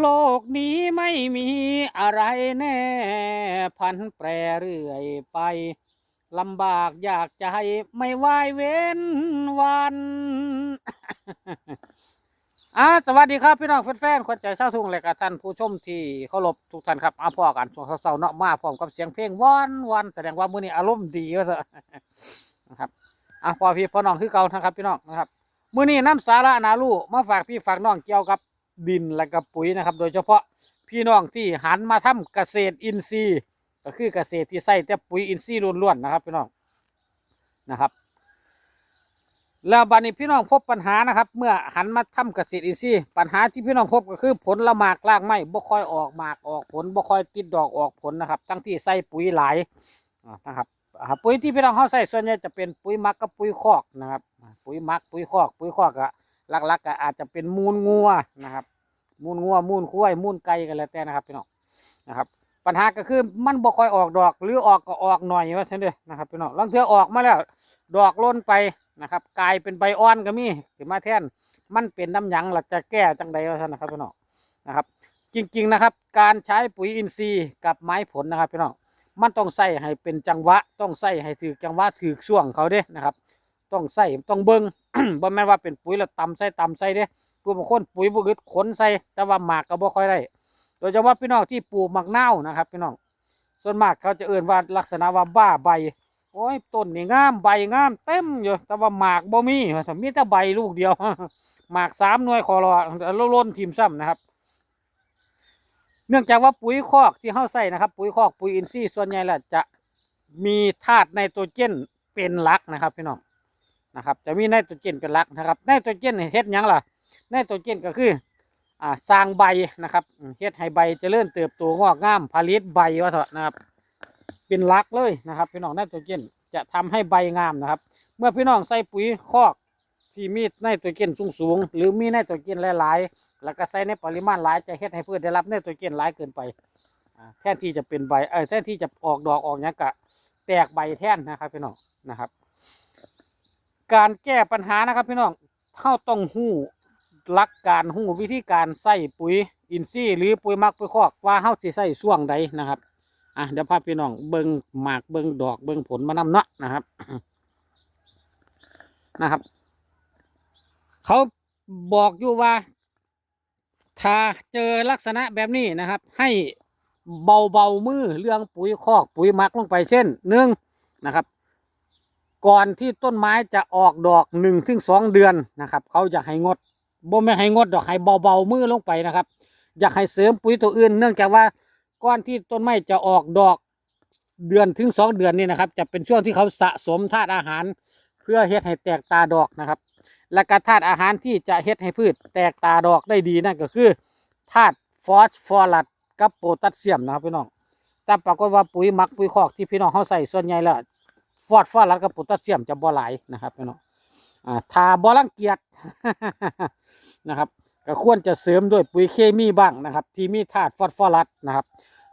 โลกนี้ไม่มีอะไรแน่ พันแปรเรื่อยไปลำบากอยากใจไม่ไหวเว้นวันอ่าสวัสดีครับพี่น้องแฟนๆคนใจเช่าทุ่งและกับท่านผู้ชมที่เคารพทุกท่านครับอาพ่อกันช่วงเช้าๆเนาะมาพร้อมกับเสียงเพลงวอนวันแสดงว่ามื้อนี้อารมณ์ดีว่าเถอะนะครับอะพอพี่พ่อน้องคือเก่านะครับ พี่น้องนะครับมื้อนี้น้ำสาระนาลูมาฝากพี่ฝากน้องเกี่ยวกับ ดินและกับปุ๋ยนะครับ โดยเฉพาะพี่น้องที่หันมาทำเกษตรอินทรีย์ ก็คือเกษตรที่ใส่แต่ปุ๋ยอินทรีย์ล้วนๆนะครับพี่น้องนะครับ แล้วบัดนี้พี่น้องพบปัญหานะครับ เมื่อหันมาทำเกษตรอินทรีย์ ปัญหาที่พี่น้องพบก็คือผลละหมากรากไม้บ่ค่อยออกหมากออกผลบ่ค่อยติดดอกออกผลนะครับ ทั้งที่ใส่ปุ๋ยหลายนะครับปุ๋ยที่พี่น้องเขาใส่ส่วนใหญ่จะเป็นปุ๋ยหมักกับปุ๋ยคอกนะครับ ปุ๋ยหมักปุ๋ยคอก ปุ๋ยคอกก็ หลักๆก็อาจจะเป็นมูลงัวนะครับ มูลงัวมูลควายมูลไก่กันแล้วแต่นะครับพี่น้องนะครับ ปัญหาก็คือมันบ่ค่อยออกดอก หรือออกก็ออกหน่อยว่าซั่นเด้อนะครับพี่น้องลางเทือออกมาแล้ว ดอกล้นไปนะครับ กลายเป็นใบอ่อนก็มีขึ้นมาแทนมันเป็นน้ำหยังหลักจะแก้จังใดว่าซั่นนะครับพี่น้องนะครับ จริง ๆนะครับ การใช้ปุ๋ยอินทรีย์กับไม้ผลนะครับพี่น้องมันต้องใส่ให้เป็นจังหวะ ต้องใส่ให้ถือจังหวะถือช่วงเขาเด้นะครับ ต้องใส่ต้องเบิ่ง บ่แม่นว่าเป็นปุ๋ยแล้วตำใส่ตำใส่เด้ผู้บางคนปุ๋ยบ่อึดขนใส่แต่ว่าหมากก็บ่ค่อยได้ โดยเฉพาะพี่น้องที่ปลูกหมักเน่านะครับพี่น้อง ส่วนมากเขาจะเอื่นว่าลักษณะว่าบ้าใบ โอ้ยต้นนี่งามใบงามเต็มอยู่ แต่ว่าหมากบ่มีมีแต่ใบลูกเดียว หมากสามหน่วยคอรอล้ล้นทีมซ้ำนะครับ เนื่องจากว่าปุ๋ยคอกที่เข้าใส่นะครับ ปุ๋ยคอกปุ๋ยอินทรีย์ส่วนใหญ่แล้วจะมีธาตุไนโตรเจนเป็นหลักนะครับพี่น้อง นะครับจะมีไนโตรเจนเป็นหลักนะครับไนโตรเจนเฮ็ดยังล่ะไนโตรเจนก็คืออ่าสร้างใบนะครับเฮ็ดให้ใบเจริญเติบโตงอกงามผลิตใบว่าเถอะนะครับ เป็นหลักเลยนะครับพี่น้องไนโตรเจนจะทำให้ใบงามนะครับ เมื่อพี่น้องใส่ปุ๋ยคอกที่มีไนโตรเจนสูงๆหรือมีไนโตรเจนหลายๆแล้วก็ใส่ในปริมาณหลายจะเฮ็ดให้พืชได้รับไนโตรเจนหลายเกินไปแทนที่จะเป็นใบเออแทนที่จะออกดอกออกหยังกะแตกใบแท่นนะครับพี่น้องนะครับ การแก้ปัญหานะครับพี่น้องเท่าต้องหู้หลักการหู้วิธีการใส่ปุ๋ยอินทรีย์หรือปุ๋ยหมักปุ๋ยคอกว่าเฮาสิใส่ช่วงใดนะครับอะเดี๋ยวพาพี่น้องเบิ่งหมากเบิ่งดอกเบิ่งผลมานำเนาะนะครับนะครับ เขาบอกอยู่ว่า ถ้าเจอลักษณะแบบนี้นะครับ ให้เบาเบามือเรื่องปุ๋ยคอกปุ๋ยหมักลงไปเช่นหนึ่งนะครับ ก่อนที่ต้นไม้จะออกดอกหนึ่งถึงสองเดือนนะครับ เขาจะให้งดบ่ไม่ให้งดดอกให้เบาๆมือลงไปนะครับ อยากให้เสริมปุ๋ยตัวอื่น เนื่องจากว่าก้อนที่ต้นไม้จะออกดอกเดือนถึงสองเดือนนี่นะครับ จะเป็นช่วงที่เขาสะสมธาตุอาหาร เพื่อเฮ็ดให้แตกตาดอกนะครับ และกธาตุอาหารที่จะเฮ็ดให้พืชแตกตาดอกได้ดีนั่นก็คือธาตุฟอสฟอรัสกับโพแทสเซียมนะครับพี่น้องแต่ปรากฏว่าปุ๋ยหมักปุ๋ยคอกที่พี่น้องเขาใส่ส่วนใหญ่แล้ว ฟอสฟอรัสกับโพแทสเซียมจะบ่หลายนะครับพี่น้องอ่าถ้าบ่รังเกียจนะครับก็ควรจะเสริมด้วยปุ๋ยเคมีบ้างนะครับ ที่มีธาตุฟอสฟอรัสนะครับ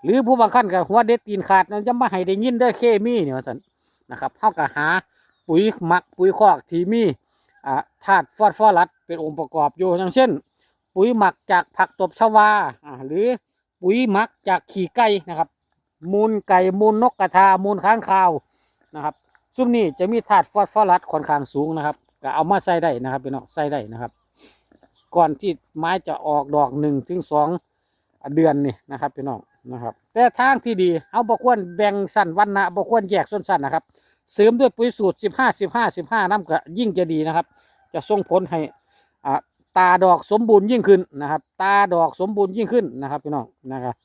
หรือผู้บางขั้นกับหัวเด็ดตีนขาดนั้นจะมาให้ได้ยินด้อเคมีเนี่ยว่าซั่นนะครับเฮาก็หาปุ๋ยหมักปุ๋ยคอกที่มีอ่าธาตุฟอสฟอรัสเป็นองค์ประกอบอยู่อย่างเช่น ปุ๋ยหมักจากผักตบชวาอ่าหรือปุ๋ยหมักจากขี้ไก่นะครับ มูลไก่มูลนกกระทามูลค้างคาวนะครับ ซุ่มนี้จะมีธาตุฟอสฟอรัสค่อนข้างสูงนะครับก็เอามาใส่ได้นะครับพี่น้องใส่ได้นะครับ ก่อนที่ไม้จะออกดอกหนึ่งถึงสองเดือนนี่นะครับพี่น้องนะครับ แต่ทางที่ดีเอาบควรแบ่งสั้นวันนะบควรแยกส่วนสั้นนะครับ เสริมด้วยปุ๋ยสูตรสิบห้าสิบห้าสิบห้าน้ำก็ยิ่งจะดีนะครับ จะส่งผลให้อ่าตาดอกสมบูรณ์ยิ่งขึ้นนะครับ ตาดอกสมบูรณ์ยิ่งขึ้นนะครับพี่น้องนะครับ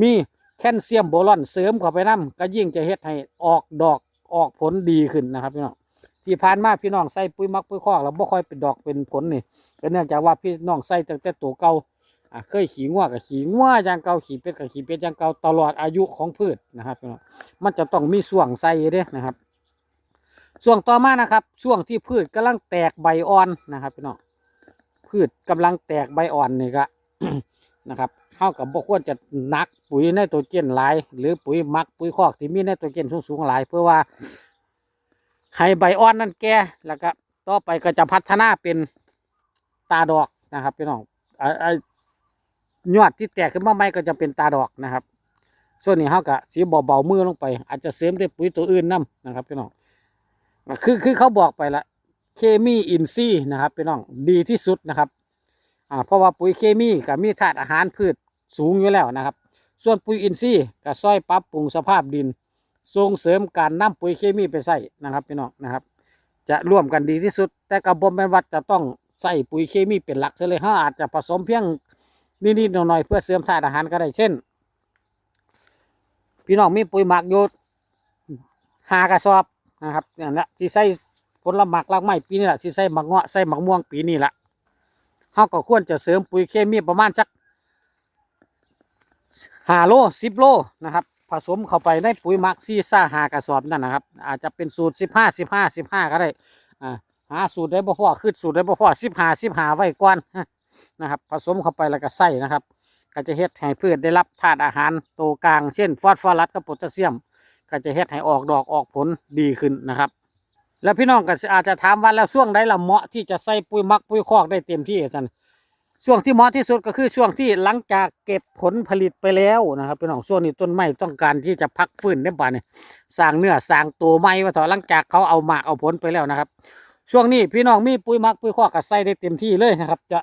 มีแคลเซียมโบรอนเสริมเข้าไปน้ำก็ยิ่งจะเฮ็ดให้ออกดอก ออกผลดีขึ้นนะครับพี่น้องที่ผ่านมาพี่น้องใส่ปุ๋ยมักปุ๋ยคอกแล้วบ่ค่อยเป็นดอกเป็นผลนี่ก็เนื่องจากว่าพี่น้องใส่ตั้งแต่ตัวเก่าอ่าเคยขี่งัวกับขี่งัวอย่างเก่าขี่เป็ดกับขี่เป็ดอย่างเก่าตลอดอายุของพืชนะครับพี่น้องมันจะต้องมีส่วงใส่เด้นะครับส่วงต่อมานะครับช่วงที่พืชกำลังแตกใบอ่อนนะครับพี่น้องพืชกำลังแตกใบอ่อนนี่ก็นะครับ เท่ากับบ่ควรจะหนักปุ๋ยไนโตรเจนหลาย หรือปุ๋ยมักปุ๋ยคอกที่มีไนโตรเจนสูงๆหลาย เพื่อว่าให้ใบอ่อนนั่นแก่แล้วก็ต่อไปก็จะพัฒนาเป็นตาดอกนะครับพี่น้องไอ้ยอดที่แตกขึ้นมาใหม่ก็จะเป็นตาดอกนะครับ ส่วนนี้เฮาก็สีเบาๆมือลงไป อาจจะเสริมด้วยปุ๋ยตัวอื่นนํนะครับพี่น้องคือคือเขาบอกไปละเคมีอินทรีนะครับพี่น้องดีที่สุดนะครับ อ่าเพราะว่าปุ๋ยเคมีก็มีธาตุอาหารพืชสูงอยู่แล้วนะครับ ส่วนปุ๋ยอินทรีย์ก็ช่วยปรับปรุงสภาพดิน ส่งเสริมการนำปุ๋ยเคมีไปใส่นะครับพี่น้องนะครับ จะร่วมกันดีที่สุด แต่กระบวนการวัดจะต้องใส่ปุ๋ยเคมีเป็นหลักเลยห้าอาจจะผสมเพียงนิดๆหน่อยๆเพื่อเสริมธาตุอาหารก็ได้เช่น พี่น้องมีปุ๋ยหมักโยดหากระสอบนะครับนี่นแหละที่ใส่ผลละหมักรากไม้ปีนี้แหละที่ใส่หมักเงาะใส่หมักม่วงปีนี้แหละ เขาก็ควรจะเสริมปุ๋ยเคมีประมาณสักห้าโลสิบโลนะครับ ผสมเข้าไปในปุ๋ยมักซีซ่าหากระสอบนั่นนะครับ อาจจะเป็นสูตรสิบห้าสิบห้าสิบห้าก็ได้อ่าหาสูตรได้บ่พอขึ้นสูตรได้บ่พอสิบห้าสิบห้าไว้ก่อนนะครับ ผสมเข้าไปแล้วก็ใส่นะครับก็จะเฮ็ดให้พืชได้รับธาตุอาหารโตวกลางเช่นฟอสฟอรัสกับโพแทสเซียม ก็จะเฮ็ดให้ออกดอกออกผลดีขึ้นนะครับ แล้วพี่น้องก็อาจจะถามว่าแล้วช่วงใดละเหมาะที่จะใส่ปุ๋ยมักปุ๋ยคอกได้เต็มที่อาจารย์ช่วงที่เหมาะที่สุดก็คือช่วงที่หลังจากเก็บผลผลิตไปแล้วนะครับพี่น้องช่วงนี้ต้นไม้ต้องการที่จะพักฟื้นได้ป่ะเนี่ยสร้างเนื้อสร้างตัวไม้ว่าถอะหลังจากเขาเอาหมากเอาผลไปแล้วนะครับ ช่วงนี้พี่น้องมีปุ๋ยมักปุ๋ยคอกก็ใส่ได้เต็มที่เลยนะครับ จะ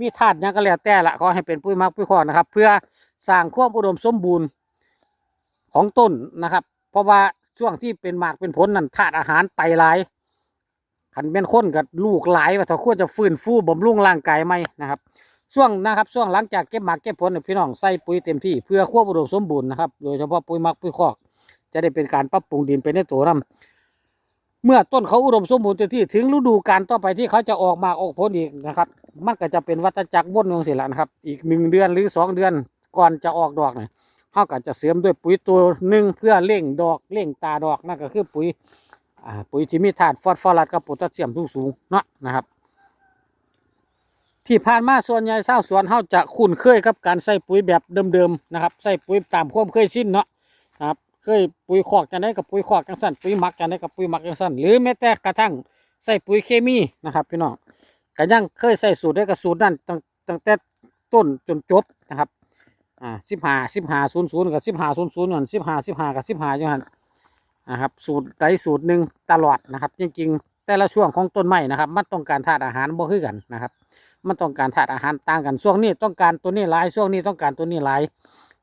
มีธาตุยังก็แล้วแต่ละขอให้เป็นปุ๋ยมักปุ๋ยคอกนะครับ เพื่อสร้างความอุดมสมบูรณ์ของต้นนะครับ เพราะว่า ช่วงที่เป็นหมากเป็นผลนั่นธาตุอาหารไปหลายขันเป็นคนกับลูกหลายว่าถ้าควรจะฟื้นฟูบำรุงร่างกายไหมนะครับช่วงนะครับช่วงหลังจากเก็บหมากเก็บผลเนี่ยพี่น้องใส่ปุ๋ยเต็มที่เพื่อควบอุดมสมบูรณ์นะครับโดยเฉพาะปุ๋ยหมักปุ๋ยคอก จะได้เป็นการปรับปรุงดินไปในตัวนํเมื่อต้นเขาอุดมสมบูรณ์เต็มที่ถึงฤดูกาลต่อไปที่เขาจะออกหมากออกผลอีกนะครับมันก็จะเป็นวัฏจักรวนลงเสิละนะครับ อีกหนึ่งเดือนหรือสองเดือนก่อนจะออกดอกเนี่ย เขาก็จะเสริมด้วยปุ๋ยตัวหนึ่งเพื่อเร่งดอกเร่งตาดอกนั่นก็คือปุ๋ยปุ๋ยที่มีธาตุฟอสฟอรัสกับโพแทสเซียมสูงๆเนาะนะครับ ที่ผ่านมาส่วนใหญ่ชาวสวนเขาจะคุ้นเคยกับการใส่ปุ๋ยแบบเดิมๆนะครับใส่ปุ๋ยตามความเคยชินเนาะนะครับเคยปุ๋ยคอกกันได้กับปุ๋ยคอกกันสั้นปุ๋ยหมักกันได้กับปุ๋ยหมักกันสั้นหรือแม้แต่กระทั่งใส่ปุ๋ยเคมีนะครับพี่น้องก็ยังเคยใส่สูตรได้กับสูตรนั้นตั้งแต่ต้นจนจบนะครับ อ่าสิบห้าสิบห้าศูนย์ศูนย์กับสิบห้าศูนย์ศูนย์สิบห้าสิบห้ากับสิบห้าอย่างนั้นนะครับสูตรใดสูตรหนึ่งตลอดนะครับ จริงๆ แต่ละช่วงของต้นไม้นะครับมันต้องการธาตุอาหารบ่คือกันนะครับ มันต้องการธาตุอาหารต่างกันช่วงนี้ต้องการตัวนี้หลายช่วงนี้ต้องการตัวนี้หลาย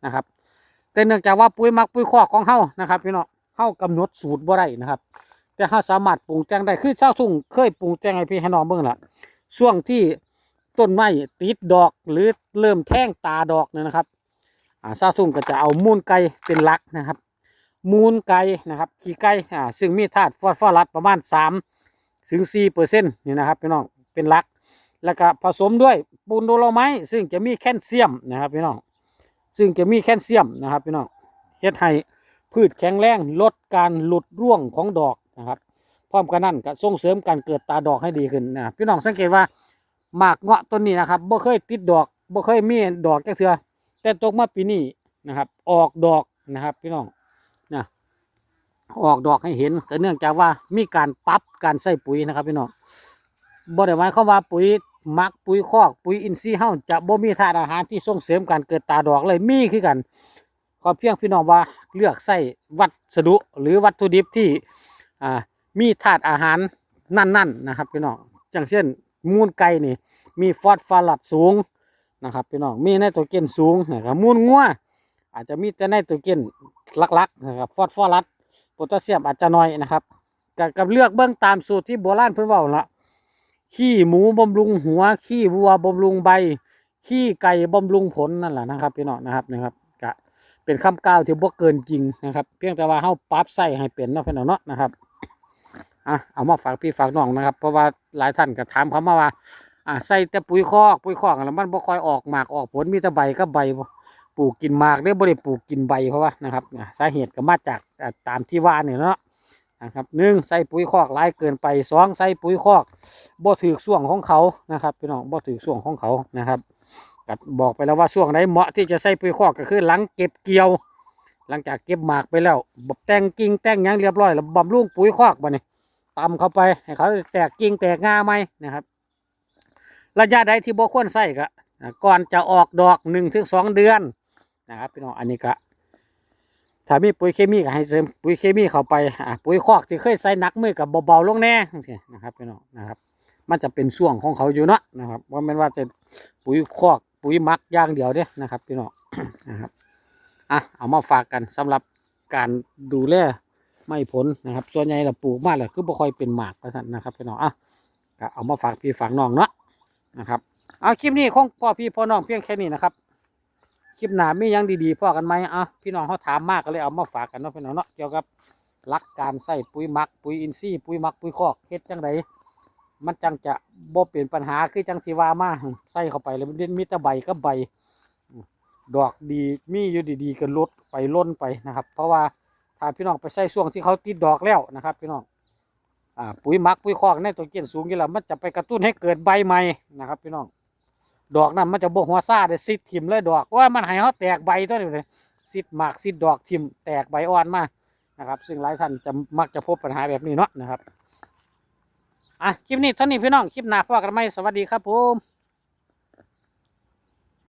นะครับ แต่เนื่องจากว่าปุ๋ยมักปุ๋ยคอกของเฮานะครับพี่น้องเฮากำหนดสูตรบ่ได้นะครับ แต่เฮาสามารถปรุงแต่งได้คือชาวทุ่งเคยปรุงแต่งให้พี่ให้น้องเบิ่งละช่วงที่ต้นไม้ติดดอกหรือเริ่มแท่งตาดอกเนี่ยนะครับ อ่าชาวทุ่งก็จะเอามูลไก่เป็นหลักนะครับ มูลไก่นะครับขี้ไก่อ่าซึ่งมีธาตุฟอสฟอรัสประมาณ3ถึง4เปอร์เซ็นต์นี่นะครับพี่น้องเป็นหลัก แล้วก็ผสมด้วยปูนโดโลไมต์ซึ่งจะมีแคลเซียมนะครับพี่น้องซึ่งจะมีแคลเซียมนะครับพี่น้องเฮ็ดให้พืชแข็งแรงลดการหลุดร่วงของดอกนะครับพร้อมกันนั้นก็ส่งเสริมการเกิดตาดอกให้ดีขึ้นนะพี่น้องสังเกตว่าหมากเงาะต้นนี้นะครับบ่เคยติดดอกบ่เคยมีดอกจักเทื่อ แต่ตกมาปีนี้นะครับ ออกดอกนะครับพี่น้องนะออกดอกให้เห็นก็เนื่องจากว่ามีการปรับการใส่ปุ๋ยนะครับพี่น้องบ่ได้หมายความว่าปุ๋ยมักปุ๋ยคอกปุ๋ยอินทรีย์เฮาจะบ่มีธาตุอาหารที่ส่งเสริมการเกิดตาดอกเลยมีคือกันขอเพียงพี่น้องว่าเลือกใส่วัสดุหรือวัตถุดิบที่มีธาตุอาหารนั่นๆนะครับพี่น้องอย่างเช่นมูลไก่นี่มีฟอสฟอรัสสูง นะครับพี่น้องมีไนโตรเจนสูงนะครับมูลงัวอาจจะมีแต่ไนโตรเจนหลักๆนะครับฟอสฟอรัสโพแทสเซียมอาจจะน้อยนะครับกับกับเลือกเบื้องตามสูตรที่โบราณเพิ่นเว้าละขี้หมูบำรุงหัว ขี้วัวบำรุงใบ ขี้ไก่บำรุงผลนั่นแหละนะครับพี่น้องนะครับนะครับก็เป็นคำกล่าวที่บ่เกินจริงนะครับ เพียงแต่ว่าเฮาปรับใส่ให้เป็นเนาะพี่น้องเนาะนะครับอะเอามาฝากพี่ฝากน้องนะครับ เพราะว่าหลายท่านก็ถามเขามาว่า อะใส่แต่ปุ๋ยคอกปุ๋ยคอกแล้วมันบ่ค่อยออกหมากออกผลมีแต่ใบกับใบปลูกกินหมากได้บ่ได้ปลูกกินใบเพราะว่านะครับสาเหตุก็มาจากตามที่ว่าเนี่ยเนาะนะครับหนึ่งใส่ปุ๋ยคอกหลายเกินไปสองใส่ปุ๋ยคอกบ่ถือส่วงของเขานะครับพี่น้องบ่ถือส่วงของเขานะครับก็บบอกไปแล้วว่าช่วงไหนเหมาะที่จะใส่ปุ๋ยคอกก็คือหลังเก็บเกี่ยว หลังจากเก็บหมากไปแล้วบบแต่งกิ่งแต่งยังเรียบร้อยแล้วบำรุงปุ๋ยคอกบ่นี่ยตำเข้าไปให้เขาแตกกิ่งแตกงาไหมนะครับ ระยะใดที่บ่ควรใส่ก็อ่าก่อนจะออกดอกหนึ่งถึงสองเดือนนะครับพี่น้องอันนี้ก็ถ้ามีปุ๋ยเคมีก็ให้เสริมปุ๋ยเคมีเข้าไปปุ๋ยคอกที่เคยใส่หนักมือกับเบาๆลงแน่นะครับพี่น้องนะครับ มันจะเป็นช่วงของเขาอยู่เนาะนะครับว่าแม่ว่าจะปุ๋ยคอกปุ๋ยหมักย่างเดียวเด้นะครับพี่น้องนะครับอะเอามาฝากกันสำหรับการดูแลไม่ผลนะครับ ส่วนใหญ่เราปลูกมาแล้วคือบ่ค่อยเป็นหมากประทันนะครับพี่น้องอะก็เอามาฝากพี่ฝากน้องเนาะ นะครับ เอาคลิปนี้ของพ่อพี่พ่อน้องเพียงแค่นี้นะครับ คลิปหนามียังดีๆพ่อกันไหมอะพี่น้องเขาถามมากก็เลยเอามาฝากกันเนาะพี่น้องเนาะเกี่ยวกับหลักการใส่ปุ๋ยมักปุ๋ยอินทรีย์ปุ๋ยมักปุ๋ยคอกเฮ็ดจังไดมันจังจะบ่เป็นปัญหาคือจังทีว่ามาใส่เข้าไปแล้วมันมีแต่ใบกับใบ ดอกดีมีอยู่ดีๆก็ลดไปล้นไปนะครับ เพราะว่าถ้าพี่น้องไปใส่ช่วงที่เขาติดดอกแล้วนะครับ พี่น้อง ปุ๋ยหมักปุ๋ยคอกในตัวเกียนสูงนี่แล้วมันจะไปกระตุ้นให้เกิดใบใหม่นะครับพี่น้องดอกนั้นมันจะบวหัวซ่าได้ซิดทิมเลยดอกว่ามันให้เขาแตกใบตัวนี้เลยซิดหมากซิดดอกทิมแตกใบอ่อนมานะครับ ซึ่งหลายท่านจะมักจะพบปัญหาแบบนี้เนาะนะครับอะคลิปนี้เท่านี้พี่น้องคลิปหน้าพบกันไหมสวัสดีครับผม